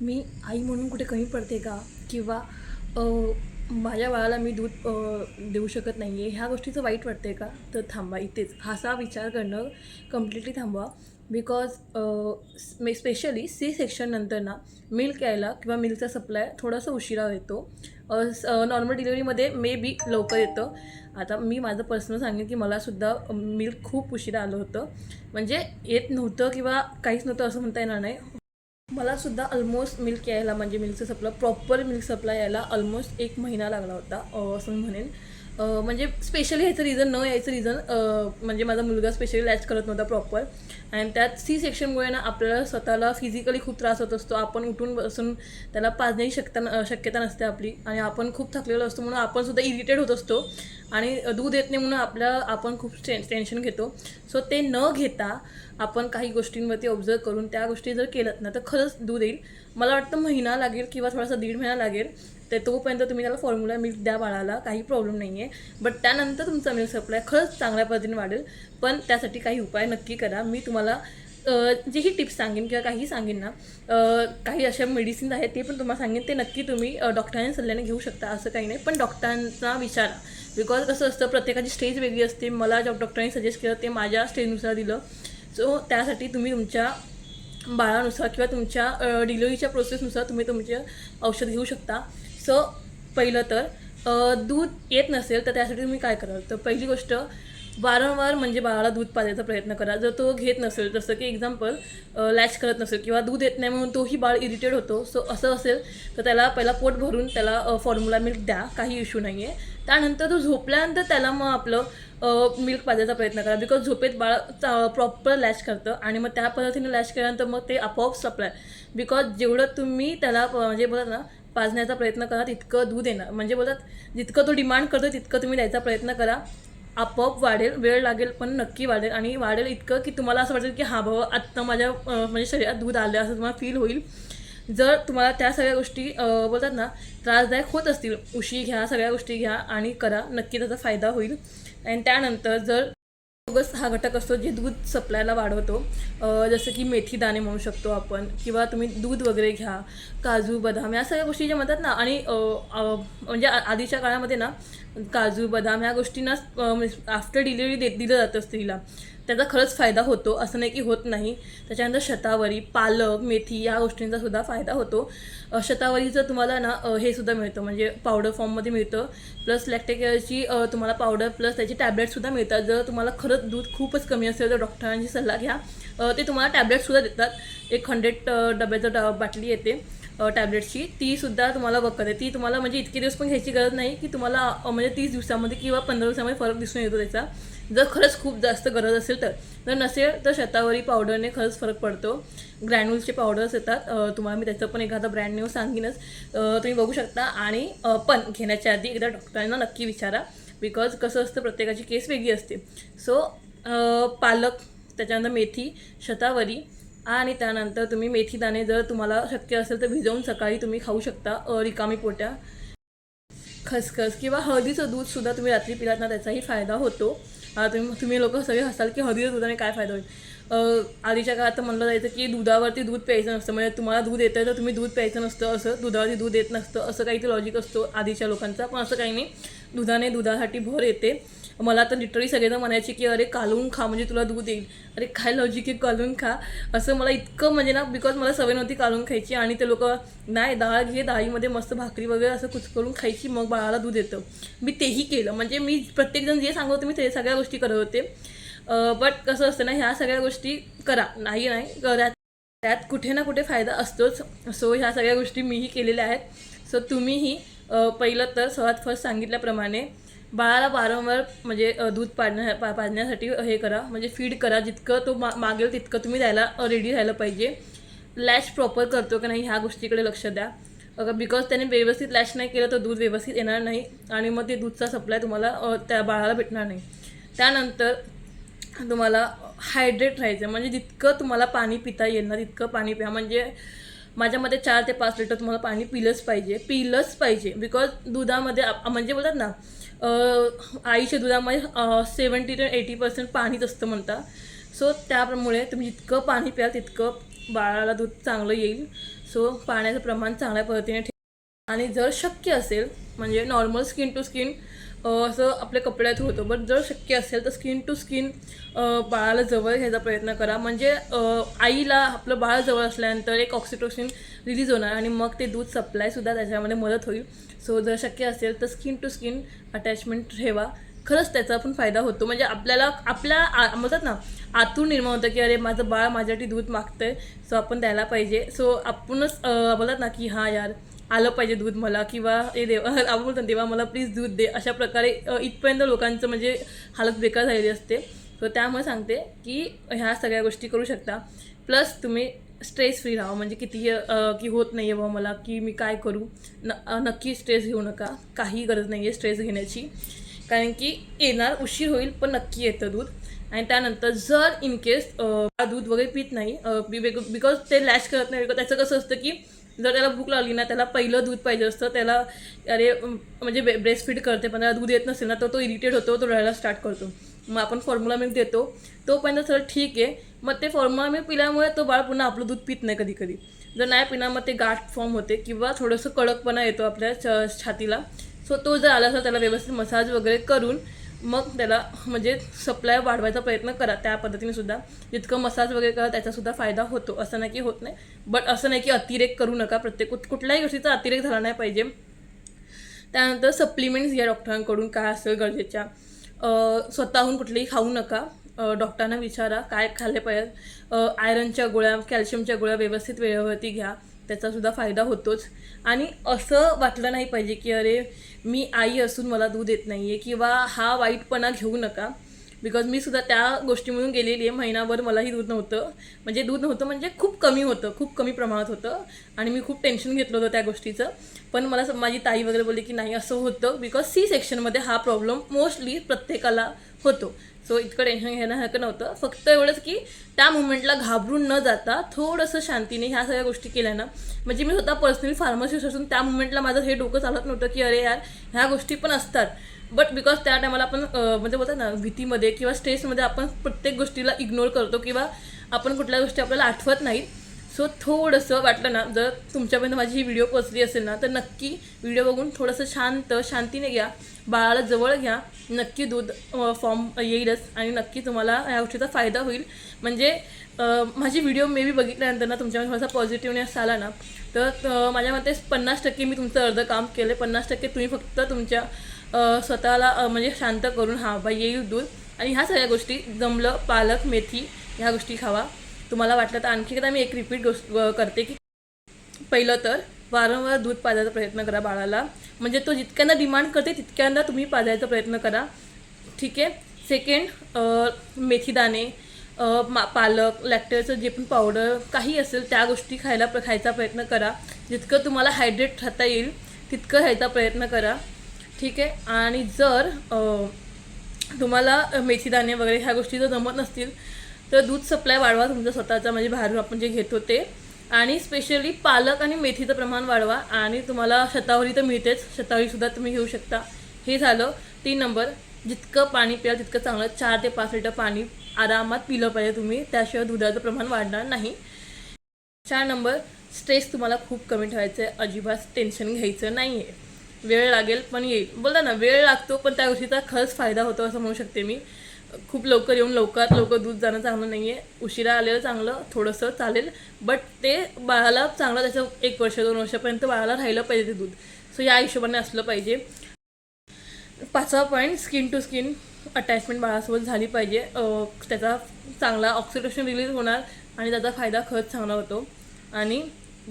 मी आई म्हणून कुठे कमी पडते का? किंवा माझ्या बाळाला मी दूध देऊ शकत नाही आहे ह्या गोष्टीचं वाईट वाटते का? तर थांबा इथेच. असा विचार करणं कम्प्लिटली थांबवा. बिकॉज मे स्पेशली सी सेक्शननंतर ना मिल्क यायला किंवा मिल्कचा सप्लाय थोडासा उशिरा येतो. नॉर्मल डिलिव्हरीमध्ये मे बी लवकर येतं. आता मी माझं पर्सनल सांगेन की मलासुद्धा मिल्क खूप उशिरा आलं होतं. म्हणजे येत नव्हतं किंवा काहीच नव्हतं असं म्हणता येणार नाही. मला सुद्धा ऑलमोस्ट मिल्क यायला म्हणजे milk supply proper milk supply यायला ऑलमोस्ट एक महिना लागला होता असं मी म्हणेन. म्हणजे स्पेशली ह्याचं रिझन न यायचं रिझन म्हणजे माझा मुलगा स्पेशली लॅच करत नव्हता प्रॉपर आणि त्यात सी सेक्शनमुळे ना आपल्याला स्वतःला फिजिकली खूप त्रास होत असतो. आपण उठून बसून त्याला पाजण्याची शक्यता शक्यता नसते आपली. आणि आपण खूप थकलेलो असतो म्हणून आपण सुद्धा इरिटेट होत असतो. आणि दूध येत नाही म्हणून आपल्या आपण खूप टेन टेन्शन घेतो. सो ते न घेता आपण काही गोष्टींवरती ऑब्झर्व करून त्या गोष्टी जर केलं ना तर खरंच दूध येईल. मला वाटतं महिना लागेल किंवा थोडासा दीड महिना लागेल. ते तोपर्यंत तुम्ही त्याला फॉर्म्युला मिल्क द्या बाळाला काही प्रॉब्लेम नाही आहे बट त्यानंतर तुमचा मिल्क सप्लाय खरंच चांगल्या पद्धतीने वाढेल. पण त्यासाठी काही उपाय नक्की करा. मी तुम्हाला जेही जे ही टिप्स सांगेन किंवा काही सांगेन ना काही अशा मेडिसिन्स आहेत ते पण तुम्हाला सांगेन. ते नक्की तुम्ही डॉक्टरांच्या सल्ल्याने घेऊ शकता असं काही नाही. पण डॉक्टरांना विचारा. बिकॉज कसं असतं प्रत्येकाची स्टेज वेगळी असते. मला ज्या डॉक्टरांनी सजेस्ट केलं ते माझ्या स्टेजनुसार दिलं. सो त्यासाठी तुम्ही तुमच्या बाळानुसार किंवा तुमच्या डिलिव्हरीच्या प्रोसेसनुसार तुम्ही तुमचे औषध घेऊ शकता. सो पहिलं तर दूध येत नसेल तर त्यासाठी तुम्ही काय कराल? तर पहिली गोष्ट वारंवार म्हणजे बाळाला दूध पाजायचा प्रयत्न करा. जर तो घेत नसेल जसं की एक्झाम्पल लॅच करत नसेल किंवा दूध येत नाही म्हणून तोही बाळ इरिटेड होतो. सो असं असेल तर त्याला पहिला पोट भरून त्याला फॉर्म्युला मिल्क द्या. काही इश्यू नाही आहे त्यानंतर तो झोपल्यानंतर त्याला मग आपलं मिल्क पाजायचा प्रयत्न करा. बिकॉज झोपेत बाळ प्रॉपर लॅच करतं आणि मग त्या पद्धतीने लॅच केल्यानंतर मग ते आपोआप सप्लाय बिकॉज जेवढं तुम्ही त्याला म्हणजे बोलत ना पाजण्याचा प्रयत्न करा तितकं दूध येणार. म्हणजे बोलतात जितकं तो डिमांड करतो तितकं तुम्ही द्यायचा प्रयत्न करा. आपोआप वाढेल वेळ लागेल पण नक्की वाढेल. आणि वाढेल इतकं की तुम्हाला असं वाटेल की हा भाऊ आत्ता माझ्या म्हणजे शरीरात दूध आलं असं तुम्हाला फील होईल. जर तुम्हाला त्या सगळ्या गोष्टी बोलतात ना त्रासदायक होत असतील उशी घ्या सगळ्या गोष्टी घ्या आणि करा. नक्की त्याचा फायदा होईल. आणि त्यानंतर जर बोगस हा घटक असतो जे दूध सप्लायला वाढवतो. जसं की मेथी दाणे म्हणू शकतो आपण किंवा तुम्ही दूध वगैरे घ्या काजू बदाम या सगळ्या गोष्टी ज्या म्हणतात ना आणि म्हणजे आधीच्या काळामध्ये ना काजू बदाम ह्या गोष्टींना आफ्टर डिलिव्हरी देत दिलं जातं स्त्रीला. त्याचा खरंच फायदा होतो असं नाही की होत नाही. त्याच्यानंतर शतावरी पालक मेथी या गोष्टींचा सुद्धा फायदा होतो. शतावरीचं तुम्हाला ना हे सुद्धा मिळतं म्हणजे पावडर फॉर्ममध्ये मिळतं. प्लस लॅक्टेकेअरची तुम्हाला पावडर प्लस त्याची टॅबलेटसुद्धा मिळतात. जर तुम्हाला खरंच दूध खूपच कमी असेल तर डॉक्टरांची सल्ला घ्या. ते तुम्हाला टॅबलेटसुद्धा देतात. एक हंड्रेड डब्याचं डा बाटली येते टॅबलेटची तीसुद्धा ती सुद्धा तुम्हाला वर्क करते. ती तुम्हाला म्हणजे इतके दिवस पण घ्यायची गरज नाही की तुम्हाला म्हणजे तीस दिवसामध्ये किंवा पंधरा दिवसामध्ये फरक दिसून येतो त्याचा. जर खरंच खूप जास्त गरज असेल तर. जर नसेल तर शतावरी पावडरने खरंच फरक पडतो. ग्रॅन्युल्सचे पावडर्स येतात. तुम्हाला मी त्याचं पण एखादा ब्रँड न्यू सांगीनच. तुम्ही बघू शकता. आणि पण घेण्याच्या आधी एकदा डॉक्टरांना नक्की विचारा. बिकॉज कसं असतं प्रत्येकाची केस वेगळी असते. सो पालक त्याच्यानंतर मेथी शतावरी आणि त्यानंतर तुम्ही मेथी दाणे जर तुम्हाला शक्य असेल तर भिजवून सकाळी तुम्ही खाऊ शकता. रिकामी पोट्या. खसखस किंवा हळदीचं दूधसुद्धा तुम्ही रात्री पिलात ना त्याचाही फायदा होतो. तुम्ही तुम्ही लोक सगळे हसाल की हळदीच्या दुधाने काय फायदा होईल? आधीच्या काळात तर म्हणलं जायचं की दुधावरती दूध प्यायचं नसतं. म्हणजे तुम्हाला दूध येतं तर तुम्ही दूध प्यायचं नसतं असं दुधावरती दूध येत नसतं असं काही ते लॉजिक असतो आधीच्या लोकांचा. पण असं काही नाही. दुधाने दुधासाठी भर येते. मला तर लिटरली सगळेजण म्हणायचे की अरे कालवून खा म्हणजे तुला दूध येईल. अरे काय लॉजिक आहे? कालवून खा. असं मला इतकं म्हणजे ना बिकॉज मला सवय नव्हती कालवून खायची आणि ते लोक नाही डाळ घे डाळीमध्ये मस्त भाकरी वगैरे असं कुचकरून खायची मग बाळाला दूध येतं. मी तेही केलं. म्हणजे मी प्रत्येकजण जे सांगत होते मी ते सगळ्या गोष्टी करत होते. बट कसं असतं ना ह्या सगळ्या गोष्टी करा. नाही नाही करा. त्यात कुठे ना कुठे फायदा असतोच. सो ह्या सगळ्या गोष्टी मीही केलेल्या आहेत. सो तुम्हीही पहिलं तर सर्वात फर्स्ट सांगितल्याप्रमाणे बाळाला वारंवार म्हणजे दूध पाडण्या पा पाजण्यासाठी हे करा. म्हणजे फीड करा. जितकं तो मा मागेल तितकं तुम्ही द्यायला रेडी राहायला पाहिजे. लॅश प्रॉपर करतो की नाही ह्या गोष्टीकडे लक्ष द्या. बिकॉज त्याने व्यवस्थित लॅश नाही केलं तर दूध व्यवस्थित येणार नाही. आणि मग ते दूधचा सप्लाय तुम्हाला त्या बाळाला भेटणार नाही. त्यानंतर तुम्हाला हायड्रेट राहायचं म्हणजे जितकं तुम्हाला पाणी पिता येईल ना तितकं पाणी प्या. म्हणजे माझ्या मते चार ते पाच लिटर तुम्हाला पाणी पिलंच पाहिजे. पिलंच पाहिजे. बिकॉज दुधामध्ये आप- म्हणजे बोलतात ना आईच्या दुधामध्ये सेवन्टी ते एटी पर्सेंट पाणीच असतं म्हणता. सो त्यामुळे तुम्ही जितकं पाणी प्याल तितकं बाळाला दूध चांगलं येईल. सो पाण्याचं प्रमाण चांगल्या पद्धतीने ठेव. आणि जर शक्य असेल म्हणजे नॉर्मल स्किन टू स्किन असं आपल्या कपड्यात होतं. बट जर शक्य असेल तर स्किन टू स्किन बाळाला जवळ घ्यायचा प्रयत्न करा. म्हणजे आईला आपलं बाळ जवळ असल्यानंतर एक ऑक्सिटोसिन रिलीज होणार आणि मग ते दूध सप्लायसुद्धा त्याच्यामध्ये मदत होईल. सो जर शक्य असेल तर स्किन टू स्किन अटॅचमेंट ठेवा. खरंच त्याचा पण फायदा होतो. म्हणजे आपल्याला आपल्या आ- म्हणतात ना आतून निर्माण होतं की अरे माझं बाळ माझ्यासाठी दूध मागतं आहे सो आपण द्यायला पाहिजे. सो आपणच बोलतात ना की हां यार आलं पाहिजे दूध मला किंवा हे देव आपण बोलतो देवा मला प्लीज दूध दे. अशा प्रकारे इथपर्यंत लोकांचं म्हणजे हालत बेकार झालेली असते. सो त्यामुळे सांगते की ह्या सगळ्या गोष्टी करू शकता. प्लस तुम्ही स्ट्रेस फ्री राहा. म्हणजे किती की होत नाही आहे बा मला की मी काय करू. न नक्की स्ट्रेस घेऊ नका. काही गरज नाही आहे स्ट्रेस घेण्याची. कारण की येणार उशीर होईल पण नक्की येतं दूध. आणि त्यानंतर जर इन केस दूध वगैरे पित नाही बिकॉज ते लॅश करत नाही बिकॉज त्याचं कसं असतं की जर त्याला भूक लागली ना त्याला पहिलं दूध पाहिजे असतं त्याला अरे म्हणजे म्हणजे ब्रेस्ट फीड करते पण त्याला दूध येत नसेल ना तर तो इरिटेट होतो तो रडायला स्टार्ट करतो. मग आपण फॉर्म्युला मिल्क देतो. तोपर्यंत सर ठीक आहे. मग ते फॉर्म्युला मिल्क पिल्यामुळे तो बाळ पुन्हा आपलं दूध पित नाही कधी कधी जर नाही पिणार मग ते गाठ फॉर्म होते किंवा थोडंसं कडकपणा येतो आपल्या छ छातीला. सो तो जर आला तर त्याला व्यवस्थित मसाज वगैरे करून मग त्याला म्हणजे सप्लाय वाढवायचा प्रयत्न करा त्या पद्धतीने सुद्धा. जितकं मसाज वगैरे करा त्याचासुद्धा फायदा होतो. असं नाही की होत नाही. बट असं नाही की अतिरेक करू नका प्रत्येक. कुठल्याही गोष्टीचा अतिरेक झाला नाही पाहिजे. त्यानंतर सप्लिमेंट्स घ्या डॉक्टरांकडून काय असेल गरजेच्या. स्वतःहून कुठलेही खाऊ नका. डॉक्टरांना विचारा. काय खाल्ले पाहिजे. आयरनच्या गोळ्या कॅल्शियमच्या गोळ्या व्यवस्थित वेळेवरती घ्या. त्याचासुद्धा फायदा होतोच. आणि असं वाटलं नाही पाहिजे की अरे मी आई असून मला दूध येत नाही आहे किंवा हा वाईटपणा घेऊ नका. बिकॉज मी सुद्धा त्या गोष्टीमधून गेलेली आहे. महिनाभर मलाही दूध नव्हतं. म्हणजे दूध नव्हतं म्हणजे खूप कमी होतं. खूप कमी प्रमाणात होतं. आणि मी खूप टेन्शन घेतलं होतं त्या गोष्टीचं. पण मला माझी ताई वगैरे बोलली की नाही असं होतं. बिकॉज सी सेक्शनमध्ये हा प्रॉब्लेम मोस्टली प्रत्येकाला होतो. सो इतकं टेन्शन घेण्यासारखं नव्हतं. फक्त एवढंच की त्या मुवमेंटला घाबरून न जाता थोडंसं शांतीने ह्या सगळ्या गोष्टी केल्या ना. म्हणजे मी स्वतः पर्सनली फार्मसिस्ट असून त्या मुवमेंटला माझं हे डोकं चालत नव्हतं की अरे यार ह्या गोष्टी पण असतात. बट बिकॉज त्या टायमाला आपण म्हणजे बोलतात ना भीतीमध्ये किंवा स्ट्रेसमध्ये आपण प्रत्येक गोष्टीला इग्नोर करतो किंवा आपण कुठल्या गोष्टी आपल्याला आठवत नाहीत. सो थोडंसं वाटलं ना जर तुमच्यापर्यंत माझी ही व्हिडिओ पोचली असेल ना तर नक्की व्हिडिओ बघून थोडंसं शांत शांतीने घ्या. बाळाला जवळ घ्या. नक्की दूध फॉर्म येईलच आणि नक्की तुम्हाला या गोष्टीचा फायदा होईल. म्हणजे माझी व्हिडिओ मे बी बघितल्यानंतर ना तुमच्यामध्ये थोडासा पॉझिटिव्हनेस आला ना तर माझ्या मते पन्नास टक्के मी तुमचं अर्धं काम केलं पन्नास टक्के तुम्ही फक्त तुमच्या स्वतःला म्हणजे शांत करून हा बा येईल दूध. आणि ह्या सगळ्या गोष्टी जमलं पालक मेथी ह्या गोष्टी खावा. तुम्हाला वाटलं तर आणखी एकदा मी एक रिपीट गोष्ट करते की पहिलं तर वारंवार दूध पाजायचा प्रयत्न करा बाळाला. म्हणजे तो जितक्यांदा डिमांड करते तितक्यांदा तुम्ही पाजायचा प्रयत्न करा. ठीक आहे? सेकंड मेथीदाणे मा पालक लॅक्टरचं जे पण पावडर काही असेल त्या गोष्टी खायला खायचा प्रयत्न करा. जितकं तुम्हाला हायड्रेट राहता येईल तितकं खायचा प्रयत्न करा. ठीक आहे? आणि जर तुम्हाला मेथीदाणे वगैरे ह्या गोष्टी जर जमत नसतील तर दूध सप्लाय वाढवा तुमचा स्वतःचा म्हणजे बाहेरून आपण जे घेतो ते. आणि स्पेशली पालक आणि मेथीचं प्रमाण वाढवा आणि तुम्हाला शतावरी तर मिळतेच शतावरीसुद्धा तुम्ही घेऊ शकता. हे झालं तीन नंबर जितकं पाणी प्या तितकं चांगलं चार ते पाच लिटर पाणी आरामात पिलं पाहिजे तुम्ही. त्याशिवाय दुधाचं प्रमाण वाढणार नाही. चार नंबर स्ट्रेस तुम्हाला खूप कमी ठेवायचं आहे अजिबात टेन्शन घ्यायचं नाही आहे वेळ लागेल पण येईल. बोलता ना वेळ लागतो पण त्या गोष्टीचा खरंच फायदा होतो असं म्हणू शकते मी. खूप लवकर येऊन लवकरात लवकर दूध जाणं चांगलं नाही आहे उशिरा आलेलं चांगलं थोडंसं चालेल. बट ते बाळाला चांगलं त्याचं एक वर्ष दोन वर्षापर्यंत बाळाला राहिलं पाहिजे ते दूध. सो या हिशोबाने असलं पाहिजे. पाचवा point skin to skin attachment बाळासोबत झाली पाहिजे. त्याचा चांगला ऑक्सिडेशन रिलीज होणार आणि त्याचा फायदा खरंच चांगला होतो. आणि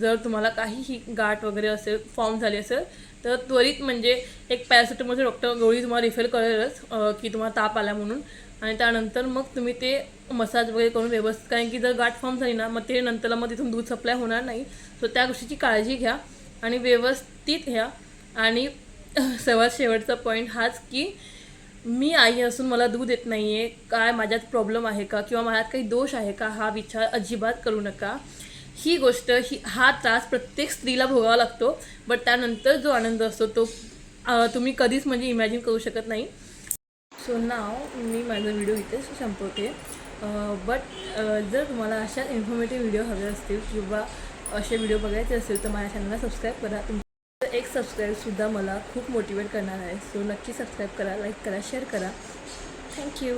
जर तुम्हाला काहीही गाठ वगैरे असेल फॉर्म झाली असेल तर त्वरित म्हणजे एक पॅरासिटामॉलचे डॉक्टर गोळी तुम्हाला रिफेर करेलच की तुम्हाला ताप आला म्हणून. आणि त्यानंतर मग तुम्ही ते मसाज वगैरे करून व्यवस्थित कारण की जर गाठ फॉर्म झाली ना मग ते नंतरला मग तिथून दूध सप्लाय होणार नाही. सो त्या गोष्टीची काळजी घ्या आणि व्यवस्थित घ्या. आणि सर्वात शेवटचा पॉईंट हाच की मी आई असून मला दूध येत नाही आहे काय माझ्यात प्रॉब्लेम आहे का किंवा माझ्यात काही दोष आहे का हा विचार अजिबात करू नका. ही गोष्ट ही हा त्रास प्रत्येक स्त्रीला भोगावा लागतो बट त्यानंतर जो आनंद असतो तो तुम्ही कधीच म्हणजे इमॅजिन करू शकत नाही. सो नाव मी माझा व्हिडिओ इथेच संपवते. बट जर तुम्हाला अशा इन्फॉर्मेटिव्ह व्हिडिओ हवे असतील किंवा असे व्हिडिओ बघायचे असेल तर माझ्या चॅनलला सबस्क्राईब करा. तुमचं एक सबस्क्राईबसुद्धा मला खूप मोटिवेट करणार आहे. सो नक्की सबस्क्राईब करा लाईक करा शेअर करा. थँक्यू